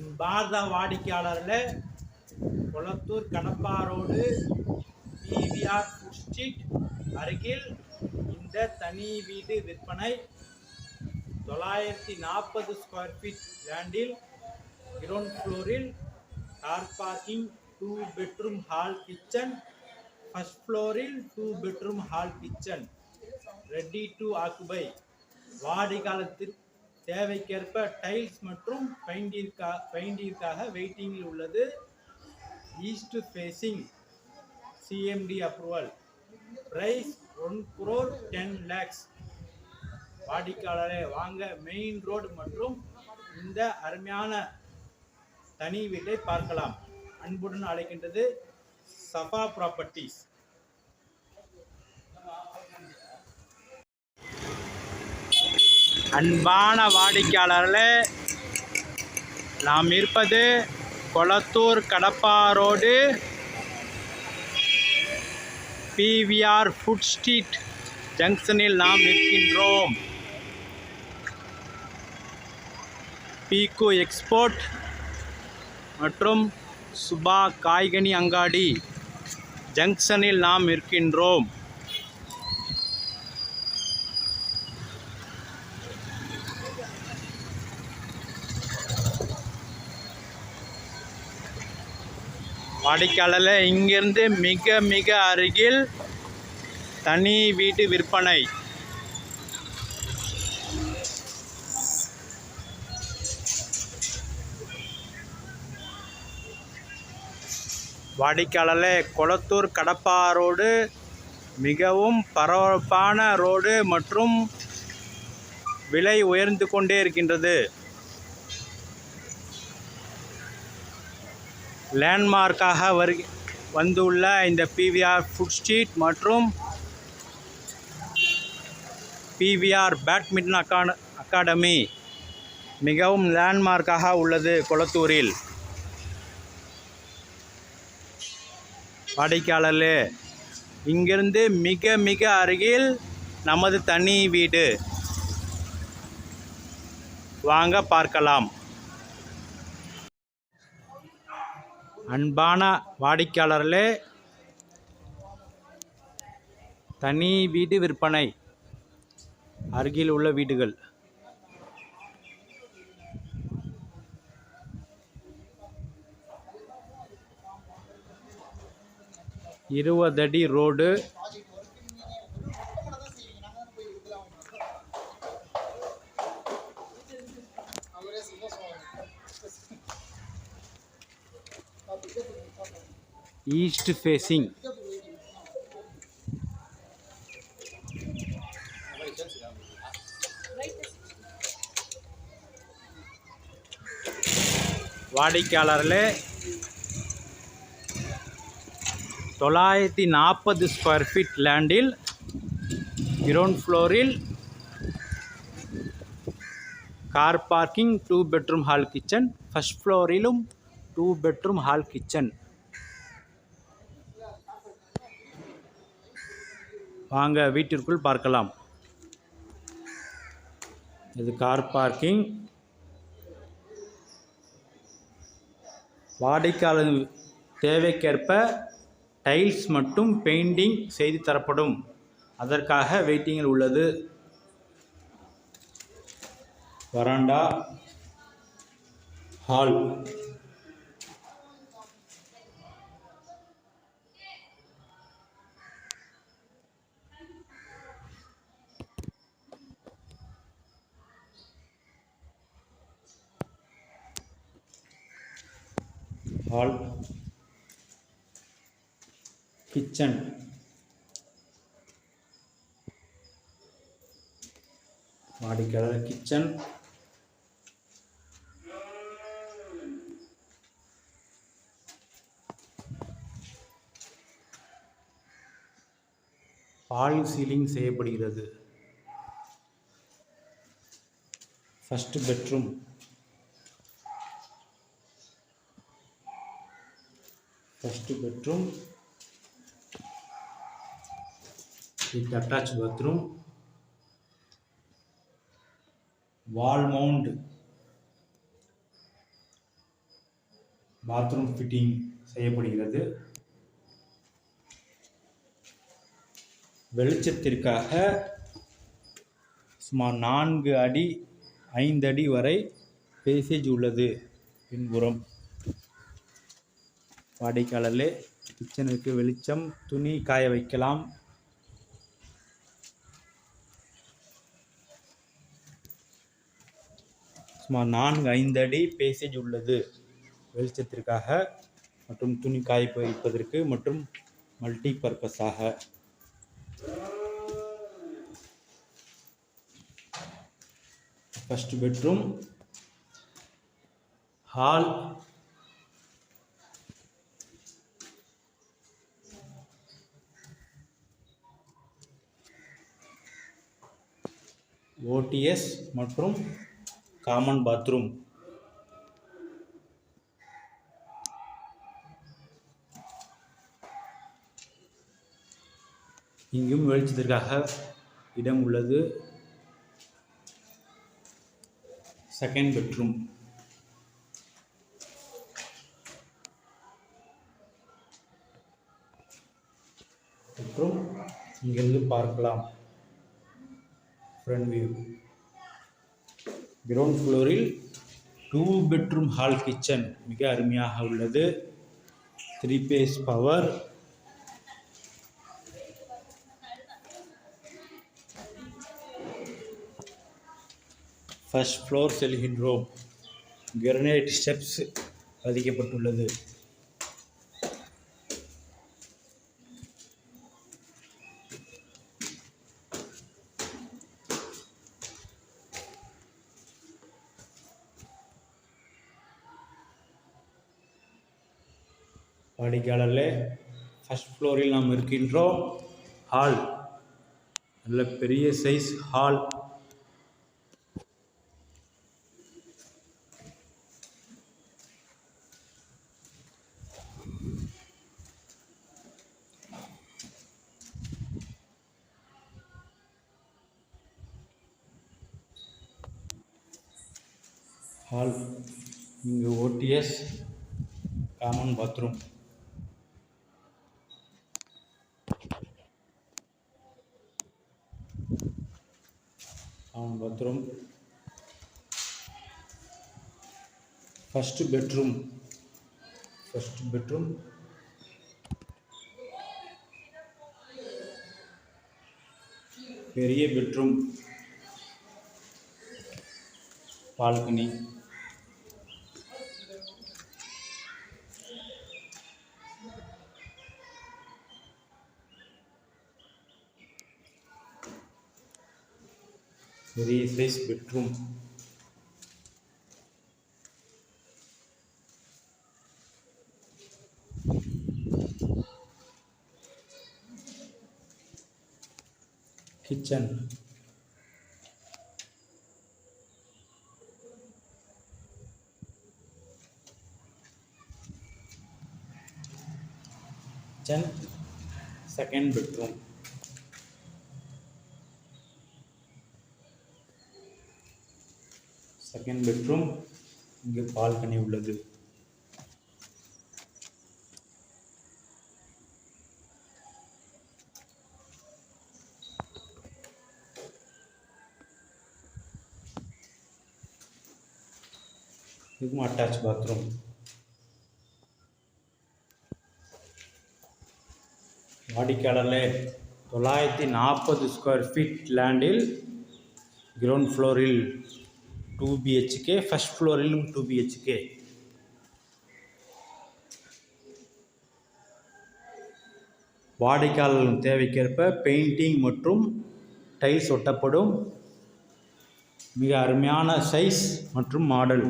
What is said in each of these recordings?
அன்பார்ந்த வாடிக்கையாளரில் Kolathur Kadapa road PVR food street அருகில் இந்த தனி வீடு விற்பனை தொள்ளாயிரத்தி நாற்பது ஸ்கொயர் ஃபீட் லேண்டில் கிரவுண்ட் ஃப்ளோரில் car parking two bedroom hall kitchen first ஃப்ளோரில் two bedroom hall kitchen ready to occupy வாடிக்காலத்திற்கு தேவைக்கேற்ப டைல்ஸ் மற்றும் பெயிண்டிற்கா பெயிண்டிற்காக வெயிட்டிங்கில் உள்ளது. East facing CMD approval price one crore ten lakhs வாடிக்கையாளரை வாங்க. மெயின் ரோடு மற்றும் இந்த அருமையான தனி வீட்டை பார்க்கலாம். அன்புடன் அழைக்கின்றது சஃபா ப்ராப்பர்ட்டிஸ் அன்பான வாடிக்கையாளர்களே நாம் இருப்பது Kolathur Kadapa road PVR food street ஜங்ஷனில் நாம் இருக்கின்றோம் பீகோ எக்ஸ்போர்ட் மற்றும் சுபா காய்கனி அங்காடி ஜங்ஷனில் நாம் இருக்கின்றோம் வாடிக்கையாளர் இங்கிருந்து மிக மிக அருகில் தனி வீட்டு விற்பனை. வாடிக்கையாளர் கொளத்தூர் கடப்பா ரோடு மிகவும் பரபரப்பான ரோடு மற்றும் விலை உயர்ந்து கொண்டே இருக்கின்றது. லேண்ட்மார்க்காக வரு வந்துள்ள இந்த பிவிஆர் ஃபுட் ஸ்ட்ரீட் மற்றும் பிவிஆர் பேட்மிண்டன் அக்கா அகாடமி மிகவும் லேண்ட்மார்க்காக உள்ளது கொளத்தூரில். வாடிக்கையாளர்களே இங்கிருந்து மிக மிக அருகில் நமது தனி வீடு. வாங்க பார்க்கலாம். அன்பான வாடிக்கையாளர்களே தனி வீடு விற்பனை அருகில் உள்ள வீடுகள். இருபதடி ரோடு ஈஸ்ட் ஃபேஸிங் வாடிக்கையாளர்களே தொள்ளாயிரத்தி நாற்பது ஸ்கொயர் ஃபீட் லேண்டில் கிரவுண்ட் ஃப்ளோரில் car parking two bedroom hall kitchen first ஃப்ளோரிலும் two bedroom hall kitchen வாங்க வீட்டிற்குள் பார்க்கலாம். இது கார் பார்க்கிங். வாடிக்கையாளர் தேவைக்கேற்ப டைல்ஸ் மற்றும் பெயிண்டிங் செய்து தரப்படும். அதற்காக வெயிட்டிங்கில் உள்ளது. வராண்டா. ஹால். ஹால் கிச்சன் வாடிக்கையாளர் கிச்சன் பால் சீலிங் செய்யப்படுகிறது. First bedroom first bedroom with attach bathroom wall mount bathroom fitting செய்யப்படுகிறது. வெளிச்சத்திற்காக சுமார் நான்கு அடி ஐந்து அடி வரை பேசேஜ் உள்ளது பின்புறம். வாடிக்கையாளர்களே கிச்சனுக்கு வெளிச்சம் துணி காய வைக்கலாம். சுமார் நான்கு ஐந்து அடி பேசேஜ் உள்ளது. வெளிச்சத்திற்காக மற்றும் துணி காய வைப்பதற்கு மற்றும் மல்டி பர்பஸாக ஃபஸ்ட் பெட்ரூம் ஹால் ஓடிஎஸ் மற்றும் காமன் பாத்ரூம் இங்கும் வெளிச்சத்திற்காக இடம் உள்ளது. செகண்ட் பெட்ரூம் மற்றும் இங்கிருந்து பார்க்கலாம். ஃப்ரண்ட் வியூ கிரவுண்ட் ஃப்ளோரில் டூ பெட்ரூம் ஹால் கிச்சன் மிக அருமையாக உள்ளது. Three phase power first floor செல்கின்றோம். கிரனைட் ஸ்டெப்ஸ் பதிக்கப்பட்டுள்ளது. வாடிக்கையாளர்களே ஃபஸ்ட் ஃப்ளோரில் நாம் இருக்கின்றோம் ஹால் நல்ல பெரிய சைஸ் ஹால் ஹால் இங்கே ஓடிஎஸ் காமன் பாத்ரூம் அவன் bathroom. First bedroom first bedroom பெரிய பெட்ரூம் பால்கனி. பெரிய size bedroom kitchen kitchen second second bedroom இங்கு பால்கனி உள்ளது. இதுவும் அட்டாச் பாத்ரூம் வாடிக்கையாளர்களே தொள்ளாயிரத்தி நாற்பது ஸ்கொயர் ஃபீட் லேண்டில் கிரவுண்ட் ஃப்ளோரில் டூ பிஹெச்கே ஃபஸ்ட் ஃப்ளோரிலும் டூ பிஹெச்கே வாடிக்கையாளர்களின் தேவைக்கேற்ப பெயிண்டிங் மற்றும் டைல்ஸ் ஒட்டப்படும். மிக அருமையான சைஸ் மற்றும் model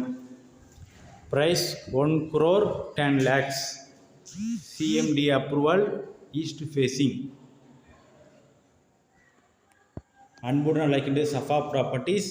price one crore ten lakhs CMD approval east facing அன்புடன் லைக் சஃபா ப்ராப்பர்ட்டிஸ்